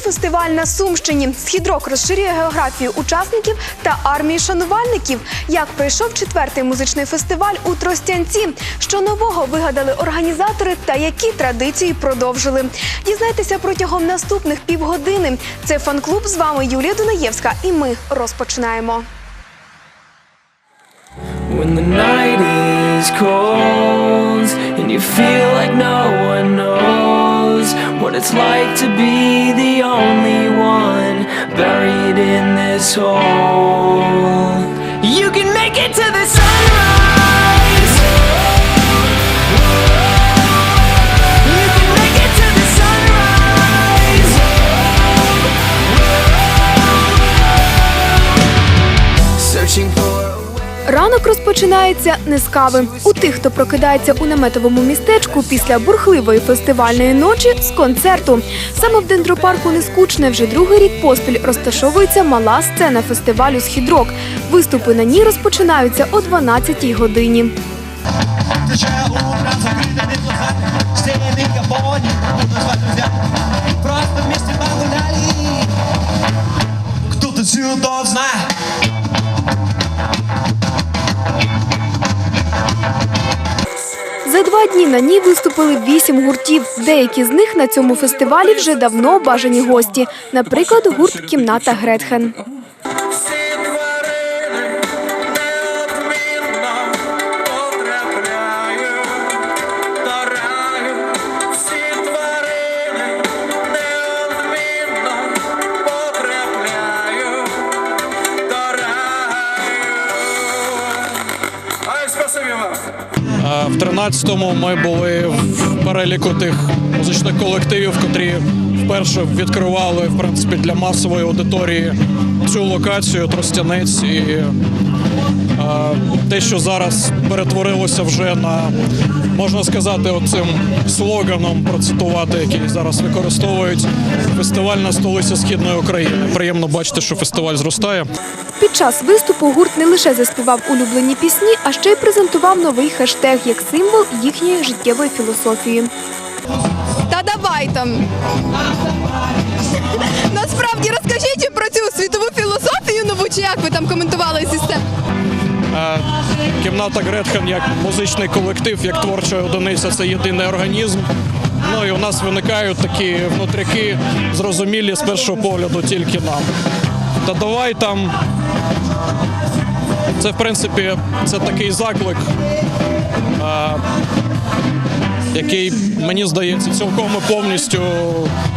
Фестиваль на Сумщині. Східрок розширює географію учасників та армії шанувальників. Як пройшов четвертий музичний фестиваль у Тростянці? Що нового вигадали організатори та які традиції продовжили? Дізнайтеся протягом наступних півгодини. Це фан-клуб. З вами Юлія Дунаєвська, і ми розпочинаємо. When the night is cold and you feel like no one knows it's like to be the only one buried in this hole. Ранок розпочинається не з кави. У тих, хто прокидається у наметовому містечку після бурхливої фестивальної ночі з концерту. Саме в дендропарку Нескучне вже другий рік поспіль розташовується мала сцена фестивалю Східрок. Виступи на ній розпочинаються о 12-й годині. Включая утром За два дні на ній виступили вісім гуртів. Деякі з них на цьому фестивалі вже давно бажані гості. Наприклад, гурт Кімната Гретхен. 2015-му ми були в переліку тих музичних колективів, котрі вперше відкривали в принципі для масової аудиторії цю локацію Тростянець і те, що зараз перетворилося вже на можна сказати, оцим слоганом процитувати, який зараз використовують фестивальна столиця східної України. Приємно бачити, що фестиваль зростає. Під час виступу гурт не лише заспівав улюблені пісні, а ще й презентував новий хештег як символ їхньої життєвої філософії. Та давай там. Насправді розкажіть про цю світову філософію нову, чи як ви там коментували систему? Е, Кімната Гретхен як музичний колектив, як творча одиниця це єдиний організм. Ну і у нас виникають такі внутряки, зрозумілі з першого погляду тільки нам. Та давай там. Це в принципі це такий заклик, е, який мені здається цілком і повністю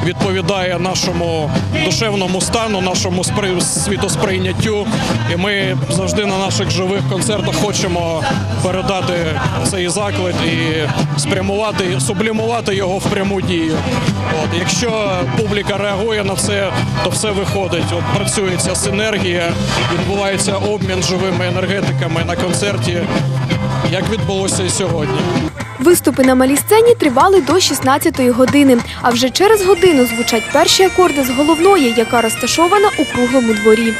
відповідає нашому душевному стану, нашому спри- світосприйняттю. І ми завжди на наших живих концертах хочемо передати цей заклик і спрямувати, сублімувати його в пряму дію. От якщо публіка реагує на це, то все виходить. От працює ця синергія, відбувається обмін живими енергетиками на концерті, як відбулося і сьогодні. Виступи на малій сцені тривали до 16-ї години. А вже через годину звучать перші акорди з головної, яка розташована у круглому дворі.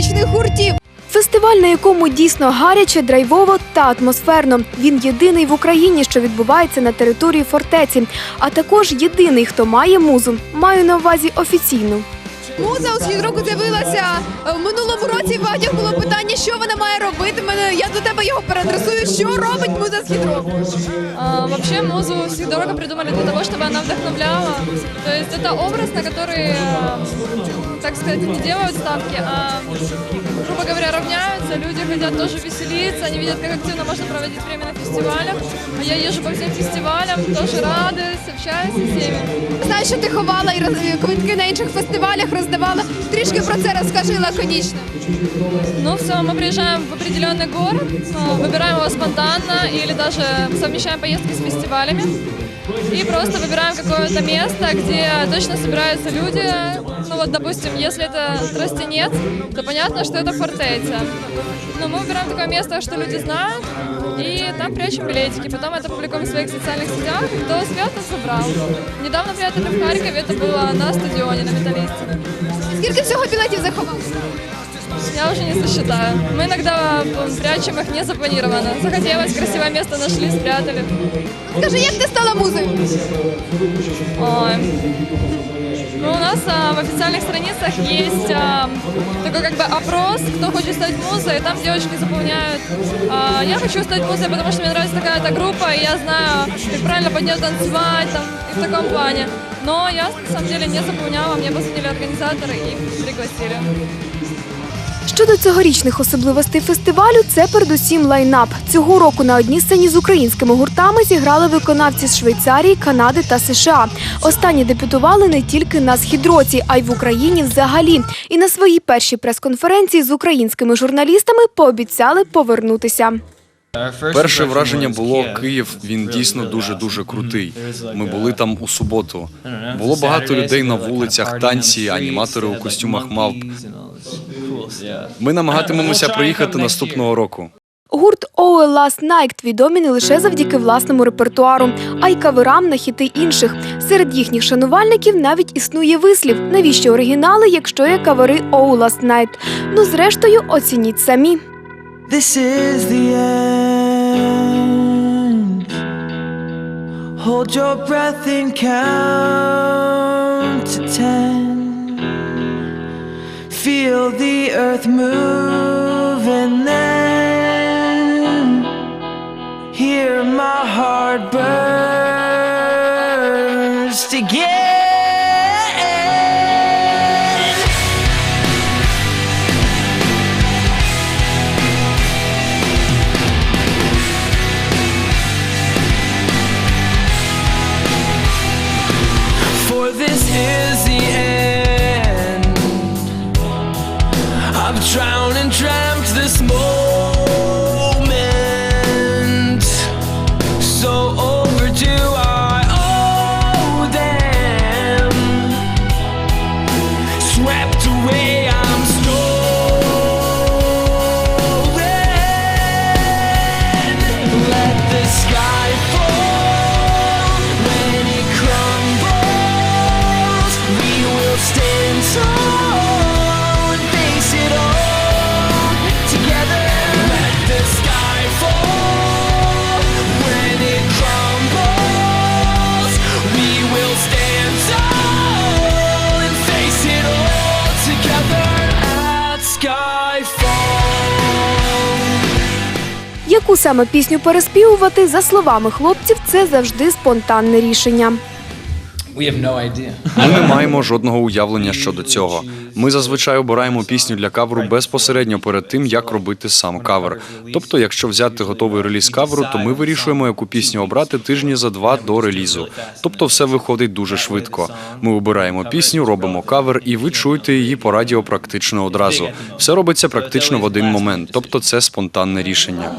музичних гуртів. Фестиваль, на якому дійсно гаряче, драйвово та атмосферно. Він єдиний в Україні, що відбувається на території фортеці, а також єдиний, хто має музу. Маю на увазі офіційну. Муза у східроку з'явилася е, в минулому році. в Багатьох було питання, що вона має робити. Мене я до тебе його переадресую. Що робить муза східроку? А, Вообще музу дорого придумали для того, чтобы она вдохновляла. То есть это образ, на который, э, так сказать, не делают ставки, а, грубо говоря, равняются. Люди хотят тоже веселиться, они видят, как активно можно проводить время на фестивалях. А я езжу по всем фестивалям, тоже радуюсь, общаюсь со всеми. Знаю, що ти ховала і роз- квитки на інших фестивалях роздавала. Трішки про це розкажи лаконічно. Ну, в целом мы приезжаем в определенный город, э, выбираем его спонтанно или даже совмещаем поездки с фестивалями. и просто выбираем какое-то место, где точно собираются люди. Ну вот, допустим, если это Тростенец, то понятно, что это фортеця. Но мы выбираем такое место, что люди знают, и там прячем билетики. Потом это публикуем в своих социальных сетях. Кто успел, тот забрал. Недавно приятели в Харькове, это было на стадионе, на Металлисте. Скільки всього білетів заховали? Я уже не сосчитаю. Мы иногда прячем их не запланированно. Захотелось, красивое место нашли, спрятали. Скажи, як ти стала музою? Ой. Ну, у нас а, в официальных страницах есть а, такой как бы опрос, кто хочет стать музой, и там девочки заполняют. а, я хочу стать музой, потому что мне нравится такая-то группа, и я знаю, как правильно под нее танцевать, там, и в таком плане. Но я на самом деле не заполняла, мне позвонили организаторы и пригласили. Щодо цьогорічних особливостей фестивалю, це передусім лайнап. Цього року на одній сцені з українськими гуртами зіграли виконавці з Швейцарії, Канади та США. Останні дебютували не тільки на східроці, а й в Україні взагалі. І на своїй першій прес-конференції з українськими журналістами пообіцяли повернутися. Перше враження було Київ. Він дійсно дуже дуже крутий. Ми були там у суботу. Було багато людей на вулицях, танці, аніматори у костюмах мавп. Ми намагатимемося приїхати наступного року. Гурт «Our Last Night» відомі не лише завдяки власному репертуару, а й каверам на хіти інших. Серед їхніх шанувальників навіть існує вислів, навіщо оригінали, якщо є кавери «Oh Last Night». Ну, зрештою, оцініть самі. This is the end. Hold your breath and count to ten. Feel the earth move and then hear my heart burst again. Саме пісню переспівувати, за словами хлопців, це завжди спонтанне рішення. Ми не маємо жодного уявлення щодо цього. Ми зазвичай обираємо пісню для каверу безпосередньо перед тим, як робити сам кавер. Тобто, якщо взяти готовий реліз каверу, то ми вирішуємо, яку пісню обрати тижні за два до релізу. Тобто, все виходить дуже швидко. Ми обираємо пісню, робимо кавер, і ви чуєте її по радіо практично одразу. Все робиться практично в один момент, тобто це спонтанне рішення.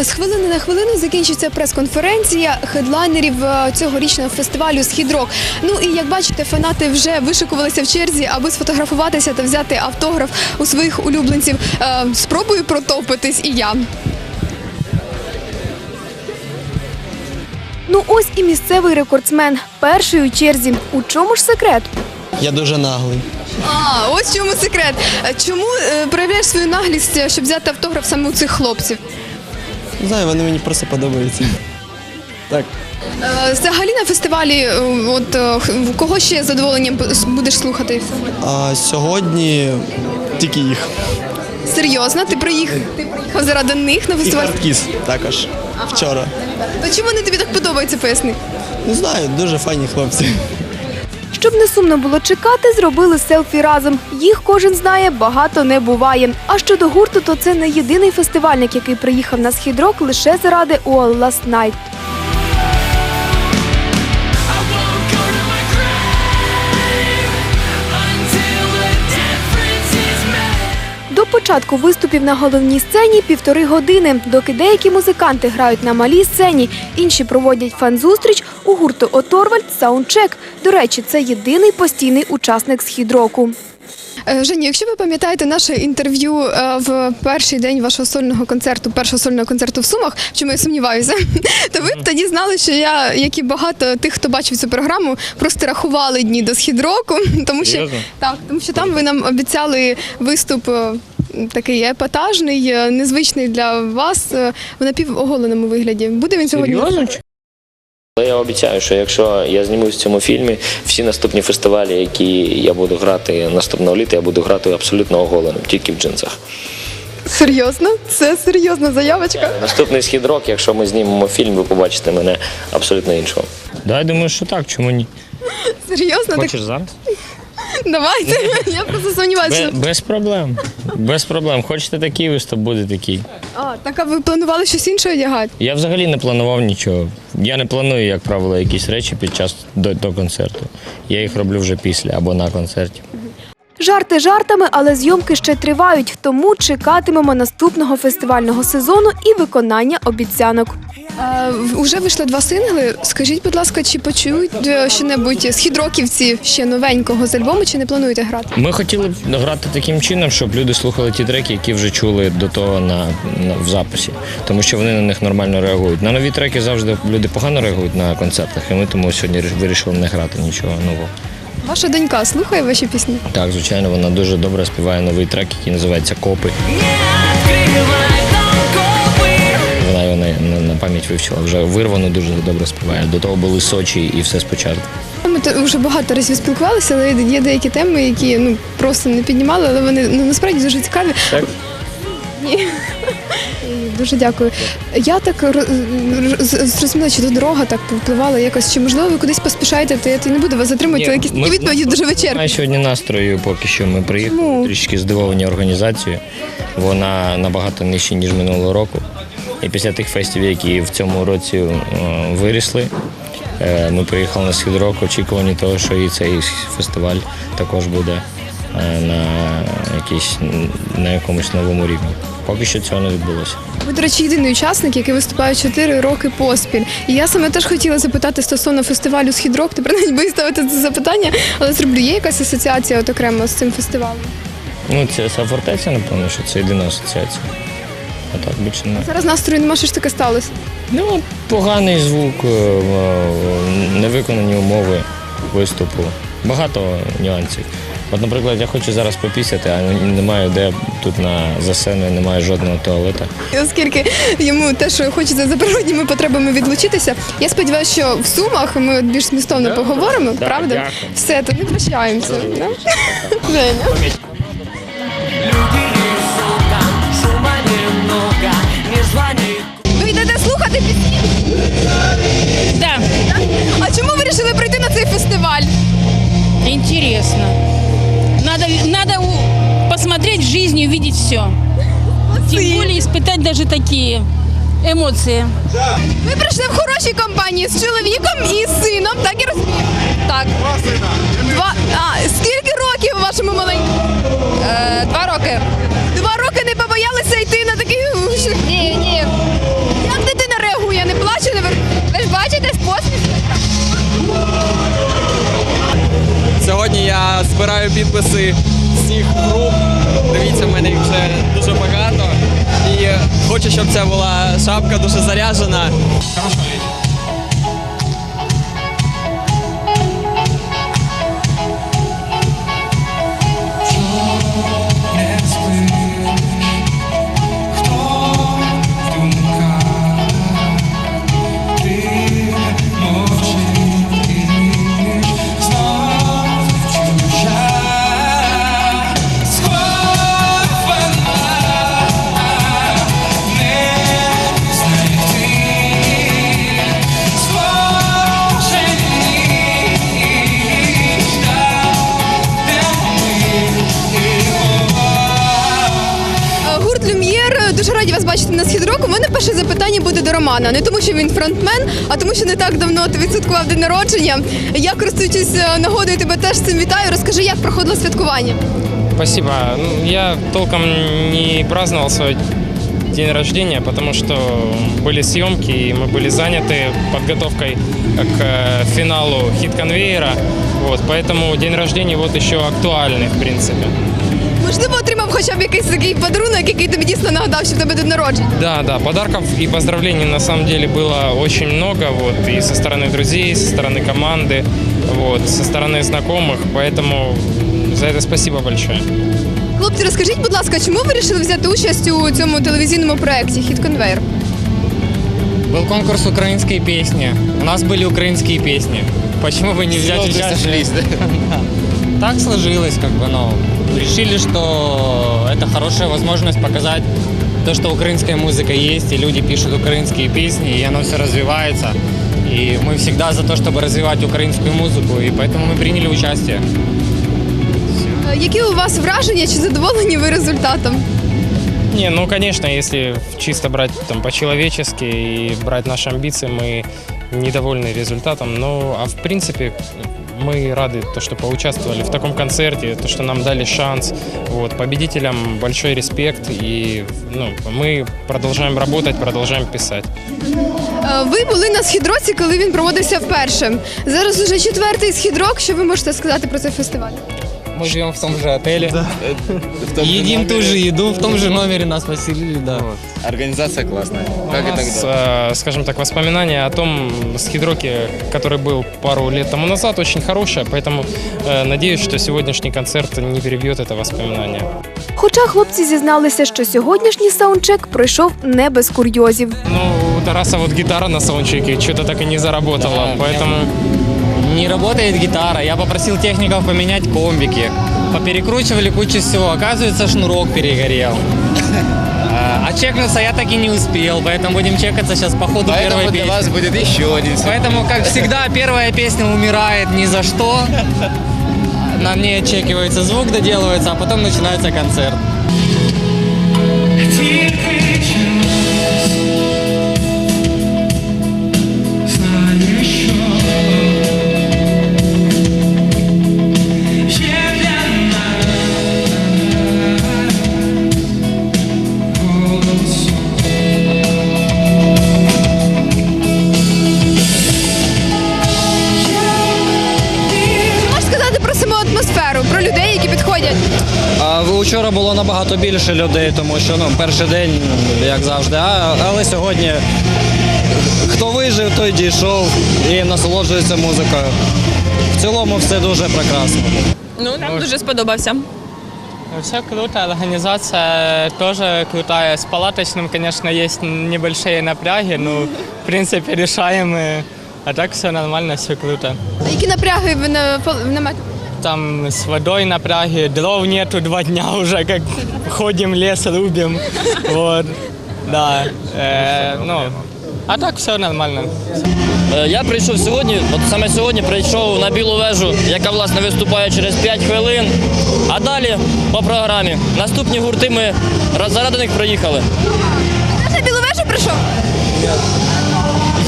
З хвилини на хвилину закінчиться прес-конференція хедлайнерів е, цьогорічного фестивалю Східрок. Ну і як бачите, фанати вже вишикувалися в черзі, аби сфотографуватися та взяти автограф у своїх улюбленців. Е, Спробую протопитись і я. Ну ось і місцевий рекордсмен. Перший у черзі. У чому ж секрет? Я дуже наглий. А ось чому секрет. Е, Чому е, проявляєш свою наглість, е, щоб взяти автограф саме у цих хлопців? Не знаю, вони мені просто подобаються. Так. Е, Взагалі на фестивалі, е, от е, кого ще з задоволенням будеш слухати? А сьогодні тільки їх. Серйозно, ти приїхав? Ти приїхав заради них на І фестиваль? хардкіс також. Вчора. То чому вони тобі так подобаються, поясни? Не знаю, дуже файні хлопці. Щоб не сумно було чекати, зробили селфі разом. Їх кожен знає, багато не буває. А щодо гурту, то це не єдиний фестивальник, який приїхав на східрок лише заради All Last Night. Початку початку виступів на головній сцені півтори години. Доки деякі музиканти грають на малій сцені, інші проводять фан-зустріч у гурту Оторвальд Саундчек. До речі, це єдиний постійний учасник східроку. Е, Женя, якщо ви пам'ятаєте наше інтерв'ю е, в перший день вашого сольного концерту, першого сольного концерту в Сумах, в чому я сумніваюся, то ви б тоді знали, що я, як і багато тих, хто бачив цю програму, просто рахували дні до східроку, тому що так, тому що там ви нам обіцяли виступ. Такий епатажний, е, незвичний для вас е, в напівоголеному вигляді. Буде він сьогодні? Але я обіцяю, що якщо я знімусь в цьому фільмі, всі наступні фестивалі, які я буду грати наступного літа, я буду грати абсолютно оголеним, тільки в джинсах. Серйозно? Це серйозна заявочка. Наступний схід рок, якщо ми знімемо фільм, ви побачите мене абсолютно іншого. Да, я думаю, що так, чому ні? Серйозно? Так Хочеш зараз? Давайте. Я просто сумніваюся. Без, без проблем. Без проблем. Хочете такий виступ, буде такий. А, так а ви планували щось інше одягати? Я взагалі не планував нічого. Я не планую, як правило, якісь речі під час до, до концерту. Я їх роблю вже після або на концерті. Жарти жартами, але зйомки ще тривають, тому чекатимемо наступного фестивального сезону і виконання обіцянок. А, в- уже вийшли два сингли. Скажіть, будь ласка, чи почують е, що-небудь з хідроківці ще новенького з альбому, чи не плануєте грати? Ми хотіли б грати таким чином, щоб люди слухали ті треки, які вже чули до того на, на в записі, тому що вони на них нормально реагують. На нові треки завжди люди погано реагують на концертах, і ми тому сьогодні вирішили не грати нічого нового. Ваша донька слухає ваші пісні? Так, звичайно, вона дуже добре співає новий трек, який називається Копи. Вона його на, на, на пам'ять вивчила. Вже вирвано дуже добре співає. До того були Сочі і все спочатку. Ми те- вже багато разів спілкувалися, але є деякі теми, які ну просто не піднімали, але вони ну насправді дуже цікаві. Так? Ні. Дуже дякую. Я так ро- зрозуміла, чи тут дорога так впливала якось, чи можливо ви кудись поспішаєте, то я то не буду вас затримувати, але якісь відповіді дуже вичерпні. Немає сьогодні настрою, поки що ми приїхали. Чому? Трішки здивовані організацією. Вона набагато нижча, ніж минулого року. І після тих фестивів, які в цьому році е, вирісли, е, ми приїхали на схід року, очікувані того, що і цей фестиваль також буде е, на якійсь на якомусь новому рівні. Поки що цього не відбулося. Ви, до речі, єдиний учасник, який виступає 4 роки поспіль. І я саме теж хотіла запитати стосовно фестивалю Східрок. Тепер навіть боюсь ставити це запитання, але зроблю. Є якась асоціація от окремо з цим фестивалем? Ну, це фортеця, напевно, що це єдина асоціація. А так більше немає. Зараз настрою нема, що ж таке сталося. Ну, поганий звук, е, е, невиконані умови виступу. Багато нюансів. От, наприклад, я хочу зараз попісяти, а немає де тут на за сценою немає жодного туалета. І Оскільки йому те, що хочеться за природніми потребами відлучитися, я сподіваюся, що в сумах ми більш змістовно поговоримо, Да, правда? дякую. Все, то не прощаємося. да? Женя. Ви йдете слухати пісні? Да, А чому ви вирішили прийти на цей фестиваль? интересно. Надо, надо посмотреть в жизни, увидеть все. Тем более испытать даже такие эмоции. Ви прийшли в хорошій компанії з чоловіком і з сином, так і розумію? Так. Два. А, скільки років вашому маленькому? Е. Два роки Сьогодні я збираю підписи всіх груп. Дивіться, в мене їх вже дуже багато. І хочу, щоб це була шапка дуже заряджена. перше запитання буде до Романа. Не тому, що він фронтмен, а тому, що не так давно ти відсвяткував день народження. Я користуючись е, нагодою, тебе теж з цим вітаю. Розкажи, як проходило святкування. Спасибо. Ну, Я толком не праздновал свой день рождения, потому что были съемки, и мы были заняты подготовкой к э, финалу хит-конвейера. Вот, поэтому день рождения вот еще актуальный, в принципе. Можливо, отримав хоча б якийсь такий подарунок, який тобі дійсно нагадав, що в тебе день народження. Да, да, подарков и поздравлений на самом деле было очень много, вот, и со стороны друзей, и со стороны команды, вот, со стороны знакомых, поэтому за это спасибо большое. Хлопці, розкажіть, будь ласка, чому ви вирішили взяти участь у цьому телевізійному проєкті Хіт Конвейер? Был конкурс украинской песни. У нас были украинские песни. Почему бы не взять участие? Так сложилось, как бы, но решили, что это хорошая возможность показать то, что украинская музыка есть, и люди пишут украинские песни, и оно все развивается. И мы всегда за то, чтобы развивать украинскую музыку, и поэтому мы приняли участие. Е, Які у вас враження чи задоволені ви результатом? Не, ну, конечно, если чисто брать там по-человечески и брать наши амбиции, мы недовольны результатом. Ну, а в принципе, мы рады, то, что поучаствовали в таком концерте, то, что нам дали шанс. Вот, победителям большой респект. И ну, мы продолжаем работать, продолжаем писать. Е, Ви були на східроці, коли він проводився вперше. Зараз уже четвертий східрок. Що ви можете сказати про цей фестиваль? Мы живем в том же отеле, едим ту же еду, в том же номере нас поселили, да. Организация классная. У нас, э, скажем так, воспоминания о том скидроке, который был пару лет тому назад, очень хорошее, поэтому э, надеюсь, что сегодняшний концерт не перебьет это воспоминание. Хоча хлопці зізналися, що сьогоднішній саундчек пройшов не без курйозів. Ну, у Тараса вот гитара на саундчеке что-то так и не заработала, поэтому... Не работает гитара. Я попросил техников поменять комбики. Поперекручивали кучу всего. Оказывается, шнурок перегорел. А а чекнуться я так и не успел, поэтому будем чекаться сейчас по ходу первой песни. вас будет еще один. Поэтому, как всегда, первая песня умирает ни за что. На ней отчекивается звук, доделывается, а потом начинается концерт. Вчора було набагато більше людей, тому що ну, перший день, як завжди. А, але сьогодні хто вижив, той дійшов і насолоджується музикою. В цілому все дуже прекрасно. Ну, нам дуже сподобався. Все круто, организация тоже крутая. С палаточным, конечно, есть небольшие напряги, но в принципе решаемые. А так все нормально, все круто. Які напряги ви на в наметі? Там с водой напряги, дров нету два дня уже, как ходим, лес рубим. Вот, да. Э, ну, а так все нормально. Е, Я прийшов сьогодні, от саме сьогодні прийшов на білу вежу, яка власне виступає через 5 хвилин. А далі по програмі. Наступні гурти ми раз- заради них приїхали. Теж на Біловежу прийшов?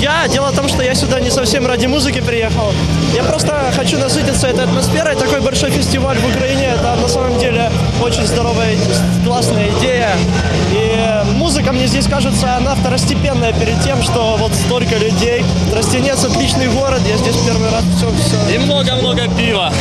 Я? Дело в том, что я сюда не совсем ради музыки приехал. Я просто хочу насытиться этой атмосферой. Такой большой фестиваль в Украине, это на самом деле очень здоровая, классная идея. И музыка, мне здесь кажется, она второстепенная перед тем, что вот столько людей. Тростенец отличный город, я здесь первый раз все, все. І много-много пива.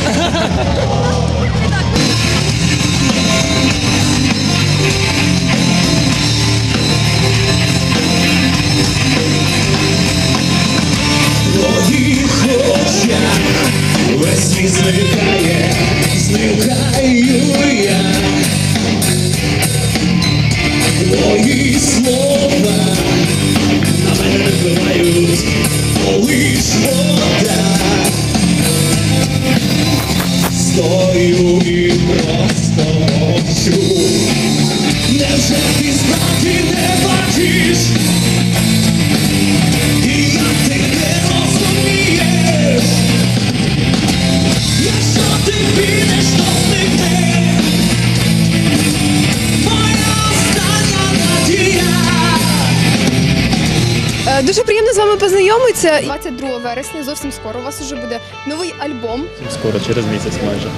Вересня, зовсім скоро. У вас вже буде новий альбом. Скоро, через місяць майже.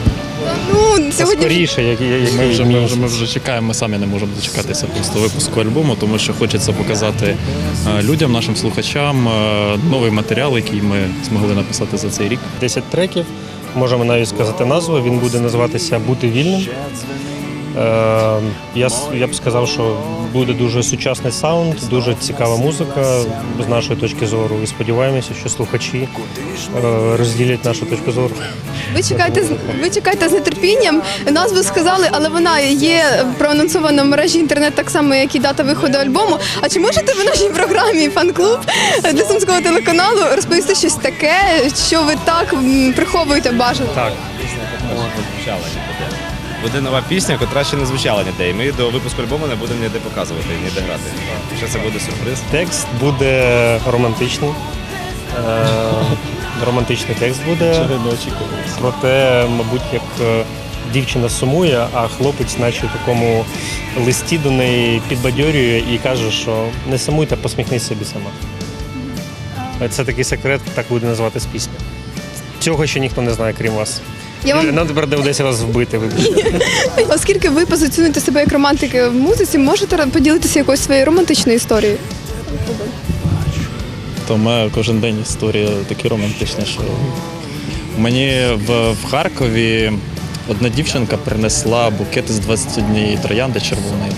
Ну сьогодні Скоріше, як, як ми, вже, ми, вже, ми вже чекаємо, ми самі не можемо дочекатися просто випуску альбому, тому що хочеться показати е, людям, нашим слухачам е, новий матеріал, який ми змогли написати за цей рік. 10 треків, можемо навіть сказати назву. Він буде називатися Бути вільним. Е, я, с- я б сказав, що буде дуже сучасний саунд, дуже цікава музика з нашої точки зору. І сподіваємося, що слухачі е, розділять нашу точку зору. ви чекаєте з- ви чекаєте з нетерпінням. Назву сказали, але вона є проанонсована в мережі інтернет так само, як і дата виходу альбому. А чи можете ви в нашій програмі фан-клуб для сумського телеканалу розповісти щось таке, що ви так приховуєте бажано? Так. Буде нова пісня, котра ще не звучала ніде. І ми до випуску альбому не будемо ніде показувати, ніде грати. Що це буде сюрприз. Текст буде романтичний. Е, романтичний текст буде. Проте, мабуть, як е, дівчина сумує, а хлопець, наче в такому листі до неї підбадьорює і каже, що не сумуй та посміхнись собі сама. Це такий секрет, так буде називатись пісня. Цього ще ніхто не знає, крім вас. Я вам- Нам тепер доведеться вас вбити, вибачте. Оскільки ви позиціонуєте себе як романтики в музиці, можете поділитися якоюсь своєю романтичною історією? То в мене кожен день історія такі романтичні, що мені в, в Харкові одна дівчинка принесла букет із 21 троянди червоної.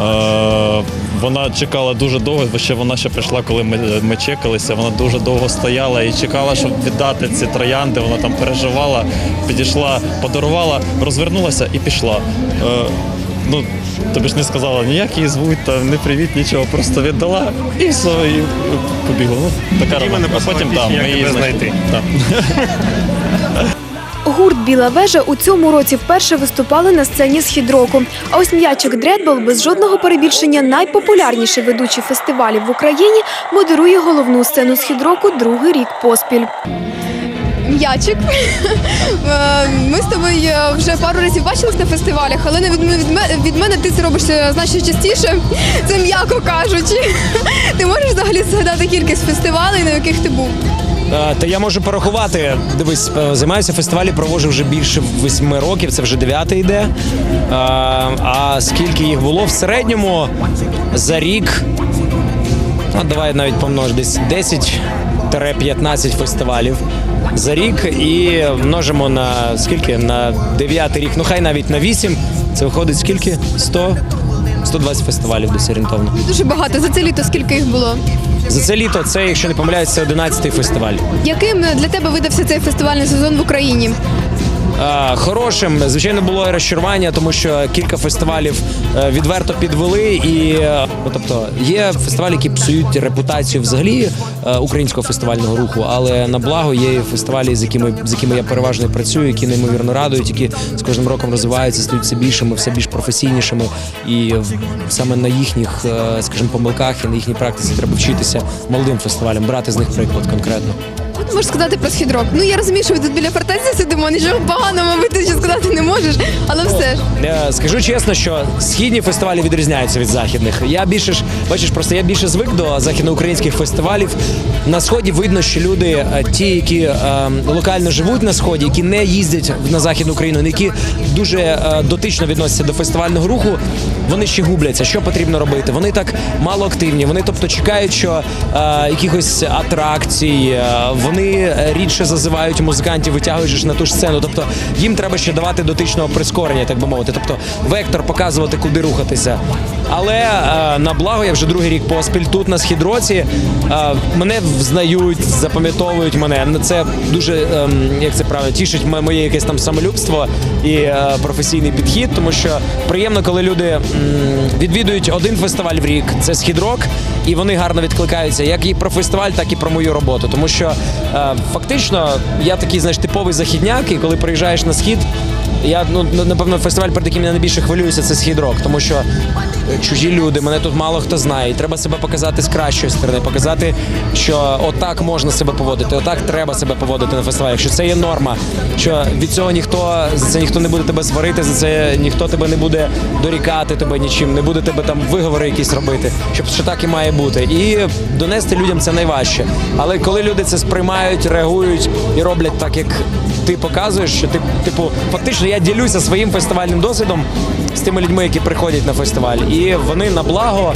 Е, вона чекала дуже довго, бо ще вона ще прийшла, коли ми, ми чекалися. Вона дуже довго стояла і чекала, щоб віддати ці троянди. Вона там переживала, підійшла, подарувала, розвернулася і пішла. Е, ну, тобі ж не сказала ніяк її звуть, там, не привіт, нічого, просто віддала і все, і побігла. Ну, така романтика. А потім там ми її знайти. Гурт Біла вежа у цьому році вперше виступали на сцені східроку. А ось м'ячик Дредбол без жодного перебільшення найпопулярніший ведучий фестивалів в Україні модерує головну сцену східроку другий рік поспіль. М'ячик. Е, Ми з тобою е, вже пару разів бачились на фестивалях, але від, від, мене ти це робиш е, значно частіше. Це м'яко кажучи. Ти можеш взагалі згадати кількість фестивалей, на яких ти був? Е, Та я можу порахувати. Дивись, е, займаюся фестивалі, проводжу вже більше восьми років, це вже дев'ятий йде. Е, А скільки їх було в середньому за рік, ну давай навіть помнож, десь 10-15 фестивалів за рік і множимо на скільки? На дев'ятий рік, ну хай навіть на 8. Це виходить скільки? 100? 120 фестивалів десь орієнтовно. Дуже багато. За це літо скільки їх було? За це літо це, якщо не помиляюсь, це 11-й фестиваль. Яким для тебе видався цей фестивальний сезон в Україні? Е, Хорошим, звичайно, було розчарування, тому що кілька фестивалів е, відверто підвели. І е, ну, тобто є фестивалі, які псують репутацію взагалі українського фестивального руху, але на благо є фестивалі, з якими з якими я переважно працюю, які неймовірно радують, які з кожним роком розвиваються, стають все більшими, все більш професійнішими. І саме на їхніх, скажімо, помилках і на їхній практиці треба вчитися молодим фестивалям, брати з них приклад конкретно. Ти можеш сказати про східрок? Ну я розумію, що ми тут біля фортеці сидимо, нічого поганого, мабуть, ти ще сказати не можеш, але все ж. Е, Скажу чесно, що східні фестивалі відрізняються від західних. Я більше ж бачиш, просто я більше звик до західноукраїнських фестивалів. На сході видно, що люди, е, ті, які е, локально живуть на сході, які не їздять на західну Україну, які дуже е, дотично відносяться до фестивального руху, вони ще губляться. Що потрібно робити? Вони так мало активні. Вони, тобто, чекають, що е, якихось атракцій, е, вони е, рідше зазивають музикантів, ж на ту ж сцену. Тобто їм треба ще давати дотичного прискорення, так би мовити. Тобто вектор показувати, куди рухатися. Але е, на благо я вже другий рік поспіль тут на східроці. Е, мене взнають, запам'ятовують мене. Це дуже ем, як це правильно, тішить моє якесь там самолюбство і е, професійний підхід, тому що приємно, коли люди відвідують один фестиваль в рік. Це східрок, і вони гарно відкликаються як і про фестиваль, так і про мою роботу. Тому що е, фактично я такий знаєш типовий західняк, і коли приїжджаєш на схід. Я ну напевно фестиваль, перед яким я найбільше хвилююся, це східрок, тому що е, чужі люди, мене тут мало хто знає. І треба себе показати з кращої сторони, показати, що отак можна себе поводити, отак треба себе поводити на фестивалях. Що це є норма, що від цього ніхто за це ніхто не буде тебе сварити, за це ніхто тебе не буде дорікати тебе нічим, не буде тебе там виговори якісь робити. Щоб що так і має бути. І донести людям це найважче. Але коли люди це сприймають, реагують і роблять так, як ти показуєш, що ти, типу, фактично я ділюся своїм фестивальним досвідом з тими людьми, які приходять на фестиваль, і вони на благо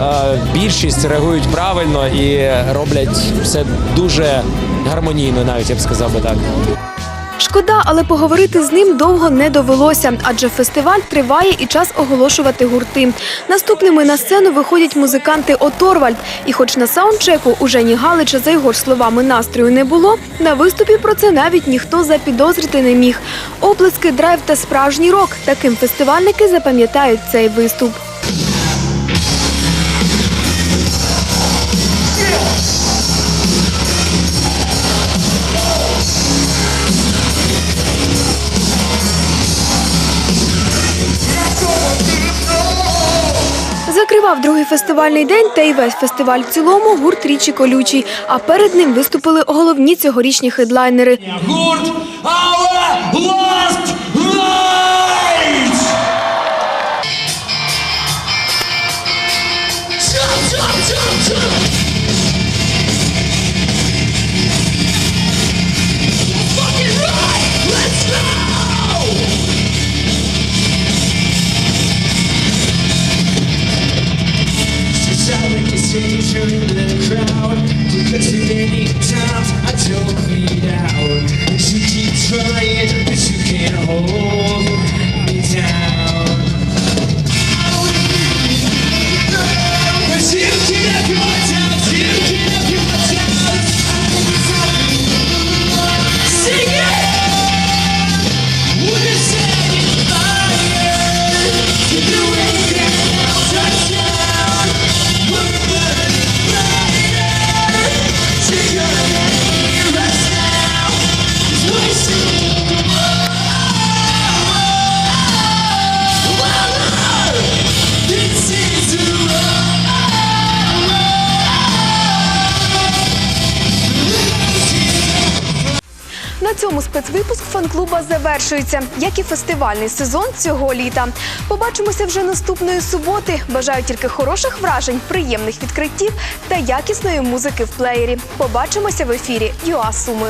е, більшість реагують правильно і роблять все дуже гармонійно, навіть я б сказав би так. Шкода, але поговорити з ним довго не довелося, адже фестиваль триває і час оголошувати гурти. Наступними на сцену виходять музиканти Оторвальд. І хоч на саундчеку у Жені Галича, за його ж словами, настрою не було, на виступі про це навіть ніхто запідозрити не міг. Оплески, драйв та справжній рок. Таким фестивальники запам'ятають цей виступ. Закривав другий фестивальний день та й весь фестиваль в цілому гурт Річі Колючий. А перед ним виступили головні цьогорічні хедлайнери. Гурт спецвипуск фан-клуба завершується, як і фестивальний сезон цього літа. Побачимося вже наступної суботи. Бажаю тільки хороших вражень, приємних відкриттів та якісної музики в плеєрі. Побачимося в ефірі ЮА Суми.